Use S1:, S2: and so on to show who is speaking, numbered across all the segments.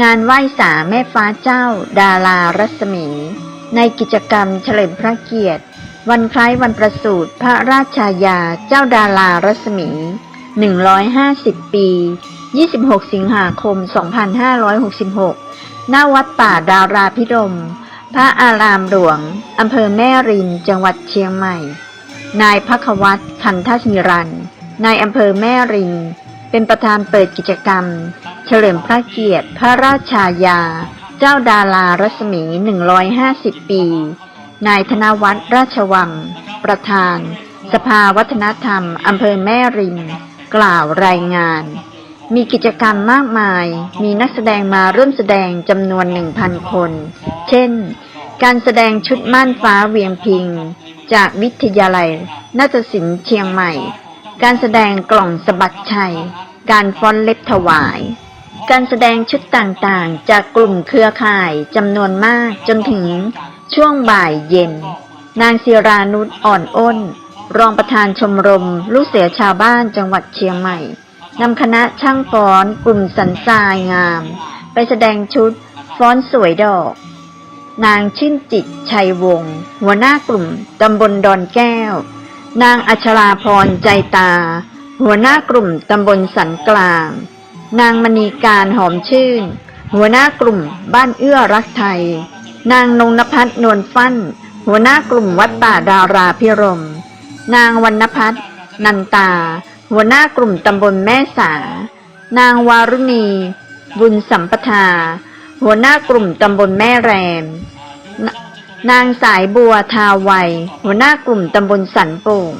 S1: งานไหว้สาแม่ฟ้าเจ้า ดารารัศมี ในกิจกรรมเฉลิมพระเกียรติ วันคล้ายวันประสูติพระราชายาเจ้าดารารัศมี 150 ปี 26 สิงหาคม 2566หน้าวัดป่าดาราพิรม พระอารามหลวง อำเภอแม่ริมจังหวัดเชียงใหม่ นายพักวัตรคันทศิรันนายอำเภอแม่ริมเป็นประธานเปิดกิจกรรม เฉลิมพระเกียรติพระราชายา เจ้าดารารัศมี 150 ปี นายธนวัฒน์ราชวัง ประธาน สภาวัฒนธรรมอำเภอแม่ริม กล่าวรายงาน มีกิจกรรมมากมาย มีนักแสดงมาร่วมแสดงจำนวน 1,000 คน เช่น การแสดงชุดม่านฟ้าเวียงพิง จากวิทยาลัยนาฏศิลป์เชียงใหม่ การแสดงกล่องสะบัดชัยการฟ้อนเล็บถวาย การแสดงชุดต่างๆ จากกลุ่มเครือข่ายจำนวนมากจนถึงช่วงบ่ายเย็น นางศิรานุชอ่อนอ้น รองประธานชมรม ลูกเสือชาวบ้านจังหวัดเชียงใหม่นำคณะช่างฟ้อนกลุ่มสันทรายงาม ไปแสดงชุดฟ้อนสวยดอก นางชื่นจิตชัยวงศ์หัวหน้ากลุ่มตำบลดอนแก้ว นางอัชราพรใจตา หัวหน้ากลุ่มตำบลสันกลาง นางมณีการหอมชื่น หัวหน้ากลุ่มบ้านเอื้อรักไทย นางนงนพัฒน์นวลฟั่น หัวหน้ากลุ่มวัดป่าดาราพิรม นางวรรณพัฒน์นันตา หัวหน้ากลุ่มตำบลแม่สา นางวารุณี บุญสัมปทา หัวหน้ากลุ่มตำบลแม่แรมนนางสายบัวทาวัย หัวหน้ากลุ่มตำบลสันโป่ง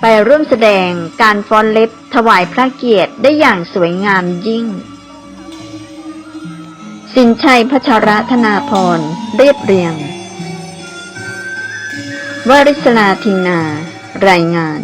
S1: ไปร่วมแสดงการฟ้อนเล็บ ถวายพระเกียรติได้อย่างสวยงามยิ่ง สินชัยพัชรธนาพรเรียบเรียง วริศลาทินา รายงาน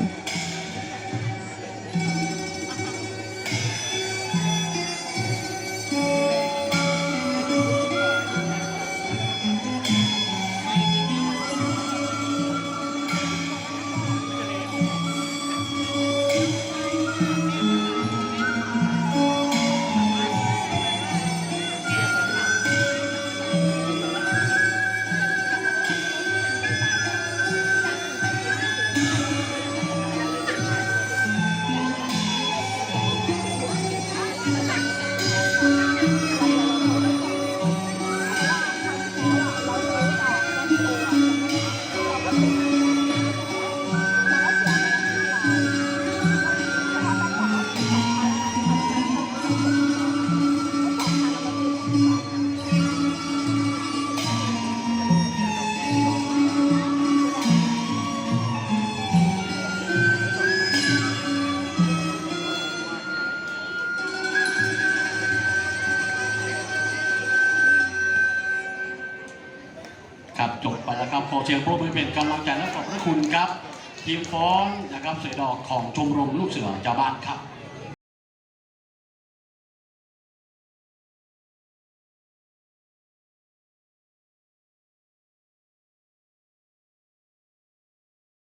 S2: ครับจบไปแล้วครับขอเสียงปรบมือเป็นกำลังใจและขอบพระคุณครับทีมฟ้อนนะครับเสือดอกของชมรมลูกเสือชาบ้านครับ